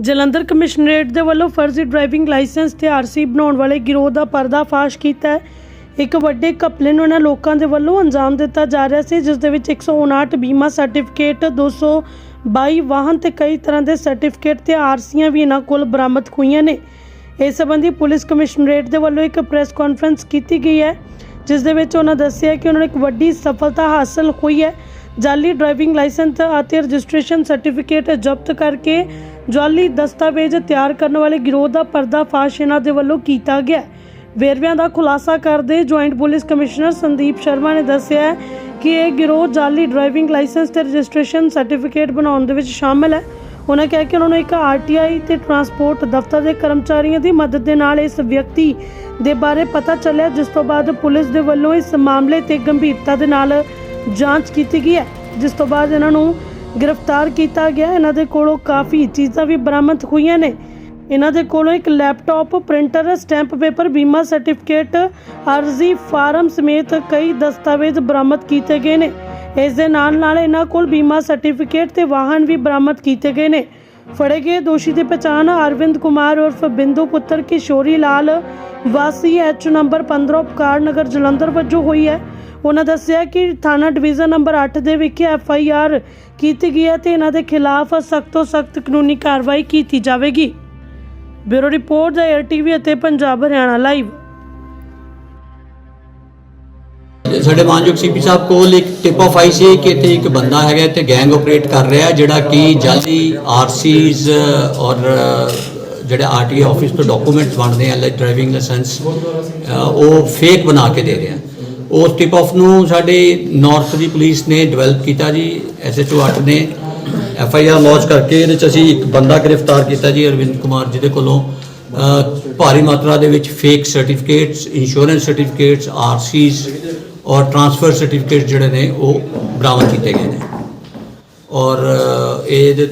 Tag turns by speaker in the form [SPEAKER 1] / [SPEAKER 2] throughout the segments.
[SPEAKER 1] Jalandhar commissionerate ਦੇ ਵੱਲੋਂ ਫਰਜ਼ੀ ਡਰਾਈਵਿੰਗ ਲਾਇਸੈਂਸ ਤੇ ਆਰਸੀ ਬਣਾਉਣ ਵਾਲੇ ਗਿਰੋਹ ਦਾ ਪਰਦਾਫਾਸ਼ ਕੀਤਾ ਹੈ। ਇੱਕ ਵੱਡੇ ਘਪਲੇ ਨੂੰ ਇਹਨਾਂ ਲੋਕਾਂ ਦੇ ਵੱਲੋਂ ਅੰਜਾਮ ਦਿੱਤਾ ਜਾ ਰਿਹਾ ਸੀ, ਜਿਸ ਦੇ ਵਿੱਚ 159 ਬੀਮਾ ਸਰਟੀਫਿਕੇਟ 222 ਵਾਹਨ ਤੇ ਕਈ ਤਰ੍ਹਾਂ ਦੇ ਸਰਟੀਫਿਕੇਟ ਤੇ ਆਰਸੀਆਂ ਵੀ ਇਹਨਾਂ ਕੋਲ ਬਰਾਮਦ ਹੋਈਆਂ ਨੇ। ਇਸ ਸੰਬੰਧੀ ਪੁਲਿਸ ਕਮਿਸ਼ਨਰੇਟ ਦੇ ਵੱਲੋਂ ਇੱਕ ਪ੍ਰੈਸ ਕਾਨਫਰੰਸ ਕੀਤੀ ਗਈ ਹੈ, ਜਿਸ ਦੇ ਵਿੱਚ ਉਹਨਾਂ ਦੱਸਿਆ ਕਿ ਉਹਨਾਂ ਨੂੰ ਇੱਕ ਵੱਡੀ ਸਫਲਤਾ ਹਾਸਲ ਹੋਈ ਹੈ। ਜਾਲੀ ਡਰਾਈਵਿੰਗ ਲਾਇਸੈਂਸ ਅਤੇ ਰਜਿਸਟ੍ਰੇਸ਼ਨ ਸਰਟੀਫਿਕੇਟ ਜ਼ਬਤ ਕਰਕੇ ਜਾਲੀ ਦਸਤਾਵੇਜ਼ ਤਿਆਰ ਕਰਨ ਵਾਲੇ ਗਿਰੋਹ ਦਾ ਪਰਦਾਫਾਸ਼ ਇਹਨਾਂ ਦੇ ਵੱਲੋਂ ਕੀਤਾ ਗਿਆ ਵੇਰਵਿਆਂ ਦਾ ਖੁਲਾਸਾ ਕਰਦੇ joint police commissioner Sandeep Sharma ਨੇ ਦੱਸਿਆ ਹੈ ਕਿ ਇਹ ਗਿਰੋਹ ਜਾਲੀ ਡਰਾਈਵਿੰਗ ਲਾਇਸੈਂਸ ਤੇ ਰਜਿਸਟ੍ਰੇਸ਼ਨ ਸਰਟੀਫਿਕੇਟ ਬਣਾਉਣ ਦੇ ਵਿੱਚ ਸ਼ਾਮਲ ਹੈ। ਉਹਨਾਂ ਕਿਹਾ ਕਿ ਉਹਨਾਂ ਨੂੰ ਇੱਕ ਆਰਟੀਆਈ ਤੇ ਟਰਾਂਸਪੋਰਟ ਦਫ਼ਤਰ ਦੇ ਕਰਮਚਾਰੀਆਂ ਦੀ ਮਦਦ ਦੇ ਨਾਲ ਇਸ ਵਿਅਕਤੀ ਦੇ ਬਾਰੇ ਪਤਾ ਚੱਲਿਆ, ਜਿਸ ਤੋਂ ਬਾਅਦ ਪੁਲਿਸ ਦੇ ਵੱਲੋਂ ਇਸ ਮਾਮਲੇ ਤੇ ਗੰਭੀਰਤਾ ਦੇ ਨਾਲ ਜਾਂਚ ਕੀਤੀ ਗਈ ਹੈ। ਜਿਸ ਤੋਂ ਬਾਅਦ ਇਹਨਾਂ ਨੂੰ ਗ੍ਰਿਫਤਾਰ ਕੀਤਾ ਗਿਆ। ਇਹਨਾਂ ਦੇ ਕੋਲੋਂ ਕਾਫੀ ਚੀਜ਼ਾਂ ਵੀ ਬਰਾਮਦ ਹੋਈਆਂ ਨੇ। ਇਹਨਾਂ ਦੇ ਕੋਲੋਂ ਇੱਕ ਲੈਪਟਾਪ, ਪ੍ਰਿੰਟਰ, ਸਟੈਂਪ ਪੇਪਰ, ਬੀਮਾ ਸਰਟੀਫਿਕੇਟ ਅਰਜ਼ੀ, ਫਾਰਮ ਸਮੇਤ ਕਈ ਦਸਤਾਵੇਜ਼ ਬਰਾਮਦ ਕੀਤੇ ਗਏ ਨੇ। ਇਸ ਦੇ ਨਾਲ ਨਾਲ ਇਹਨਾਂ ਕੋਲ ਬੀਮਾ ਸਰਟੀਫਿਕੇਟ ਤੇ ਵਾਹਨ ਵੀ ਬਰਾਮਦ ਕੀਤੇ ਗਏ ਨੇ। ਫੜੇ ਗਏ ਦੋਸ਼ੀ ਦੀ ਪਛਾਣ ਅਰਵਿੰਦ ਕੁਮਾਰ ਉਰਫ ਬਿੰਦੂ ਪੁੱਤਰ ਕਿਸ਼ੋਰੀ ਲਾਲ ਵਾਸੀ ਐਚ ਨੰਬਰ 15 ਉਪਕਾਰ ਨਗਰ ਜਲੰਧਰ ਵਜੋਂ ਹੋਈ ਹੈ। ਉਹਨਾਂ ਦੱਸਿਆ ਕਿ ਥਾਣਾ ਡਿਵੀਜ਼ਨ ਨੰਬਰ 8 ਦੇ ਵਿਖੇ ਐਫ ਆਈ ਆਰ ਕੀਤੀ ਗਈ ਹੈ ਤੇ ਇਹਨਾਂ ਦੇ ਖਿਲਾਫ ਸਖਤ ਤੋਂ ਸਖਤ ਕਾਨੂੰਨੀ ਕਾਰਵਾਈ ਕੀਤੀ ਜਾਵੇਗੀ। ਬਿਊਰੋ ਰਿਪੋਰਟ ਦਾ ਏਆਰ ਟੀਵੀ ਅਤੇ ਪੰਜਾਬ ਹਰਿਆਣਾ ਲਾਈਵ
[SPEAKER 2] ਸਾਡੇ ਮਾਨਯੋਗ ਸੀਪੀ ਸਾਹਿਬ ਕੋਲ ਇੱਕ ਟਿਪ ਆਫ ਆਈ ਸੀ ਕਿ ਇੱਥੇ ਇੱਕ ਬੰਦਾ ਹੈਗਾ, ਇੱਥੇ ਗੈਂਗ ਆਪਰੇਟ ਕਰ ਰਿਹਾ, ਜਿਹੜਾ ਕਿ ਜਲਦੀ ਆਰਸੀਜ਼ ਔਰ ਜਿਹੜੇ ਆਰਟੀਏ ਆਫਿਸ ਤੋਂ ਡਾਕੂਮੈਂਟਸ ਬਣਦੇ ਆ ਲਾਈਕ ਡਰਾਈਵਿੰਗ ਲਾਇਸੈਂਸ ਉਹ ਫੇਕ ਬਣਾ ਕੇ ਦੇ ਰਿਹਾ। ਉਸ ਟਿਪ ਆਫ ਨੂੰ ਸਾਡੇ ਨਾਰਥ ਦੀ ਪੁਲਿਸ ਨੇ ਡਿਵੈਲਪ ਕੀਤਾ ਜੀ ਐਸਐਚਓ 8 ਨੇ। ਐਫ ਆਈ ਆਰ ਲੌਂਚ ਕਰਕੇ ਇਹਦੇ ਚ ਅਸੀਂ ਇੱਕ ਬੰਦਾ ਗ੍ਰਿਫਤਾਰ ਕੀਤਾ ਜੀ, ਅਰਵਿੰਦ ਕੁਮਾਰ ਜਿਹਦੇ ਕੋਲੋਂ ਭਾਰੀ ਮਾਤਰਾ ਦੇ ਵਿੱਚ fake certificates insurance certificates RCs ਔਰ ਟ੍ਰਾਂਸਫਰ ਸਰਟੀਫਿਕੇਟ ਜਿਹੜੇ ਨੇ ਉਹ ਬਰਾਮਦ ਕੀਤੇ ਗਏ ਨੇ। ਔਰ ਇਹ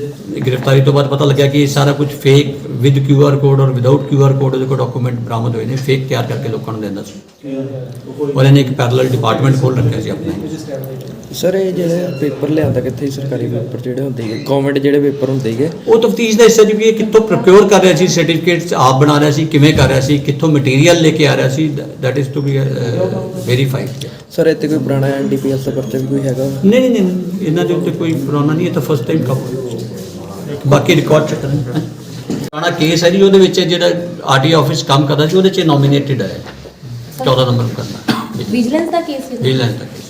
[SPEAKER 2] ਗ੍ਰਿਫਤਾਰੀ ਤੋਂ ਬਾਅਦ ਪਤਾ ਲੱਗਿਆ ਕਿ ਇਹ ਸਾਰਾ ਕੁਝ fake with Q R code or without Q R code ਦੇ ਕੋ ਡਾਕੂਮੈਂਟ ਬਰਾਮਦ ਹੋਏ ਨੇ। ਫੇਕ ਤਿਆਰ ਕਰਕੇ ਲੋਕਾਂ ਨੂੰ ਦਿੰਦਾ ਸੀ। ਔਰ ਇਹਨੇ ਇੱਕ ਪੈਰਲਲ ਡਿਪਾਰਟਮੈਂਟ ਖੋਲ ਰੱਖਿਆ ਸੀ ਆਪਣਾ।
[SPEAKER 3] ਸਰ ਇਹ ਜਿਹੜੇ ਪੇਪਰ ਲਿਆਂਦਾ ਕਿੱਥੇ ਸਰਕਾਰੀ ਪੇਪਰ ਜਿਹੜੇ ਹੁੰਦੇ ਹੈਗੇ ਗਵਰਨਮੈਂਟ ਜਿਹੜੇ ਪੇਪਰ ਹੁੰਦੇ ਹੈਗੇ
[SPEAKER 2] ਉਹ ਤਫਤੀਸ਼ ਦਾ ਹਿੱਸਾ ਜੀ ਵੀ ਇਹ ਕਿੱਥੋਂ ਪ੍ਰੋਕਿਉਰ ਕਰ ਰਿਹਾ ਸੀ ਸਰਟੀਫਿਕੇਟਸ ਆਪ ਬਣਾ ਰਿਹਾ ਸੀ ਕਿਵੇਂ ਕਰ ਰਿਹਾ ਸੀ ਕਿੱਥੋਂ ਮਟੀਰੀਅਲ ਲੈ ਕੇ ਆ ਰਿਹਾ ਸੀ that is to be verified
[SPEAKER 3] sir ਇੱਥੇ ਕੋਈ ਪੁਰਾਣਾ ਐਨਡੀਪੀਐਸ ਦਾ ਪਰਚਾ ਵੀ ਕੋਈ ਹੈਗਾ?
[SPEAKER 2] ਨਹੀਂ ਨਹੀਂ ਨਹੀਂ ਇਹਨਾਂ ਦੇ ਉੱਤੇ ਕੋਈ ਪੁਰਾਣਾ ਨਹੀਂ ਇਹ ਤਾਂ ਫਸਟ ਟਾਈਮ ਕਵਰ ਬਾਕੀ ਰਿਕਾਰਡ ਚੈੱਕ ਕਰਨ ਪੁਰਾਣਾ ਕੇਸ ਹੈ ਜੀ ਉਹਦੇ ਵਿੱਚ ਜਿਹੜਾ ਆਰਟੀ ਆਫਿਸ ਕੰਮ ਕਰਦਾ ਸੀ ਉਹਦੇ ਚ ਨੋਮੀਨੇਟਡ ਹੈ। 14 ਨੰਬਰ ਕਰਨਾ।
[SPEAKER 4] ਵਿਜੀਲੈਂਸ ਦਾ ਕੇਸ ਹੈ
[SPEAKER 2] ਵਿਜੀਲੈਂਸ ਦਾ ਕੇਸ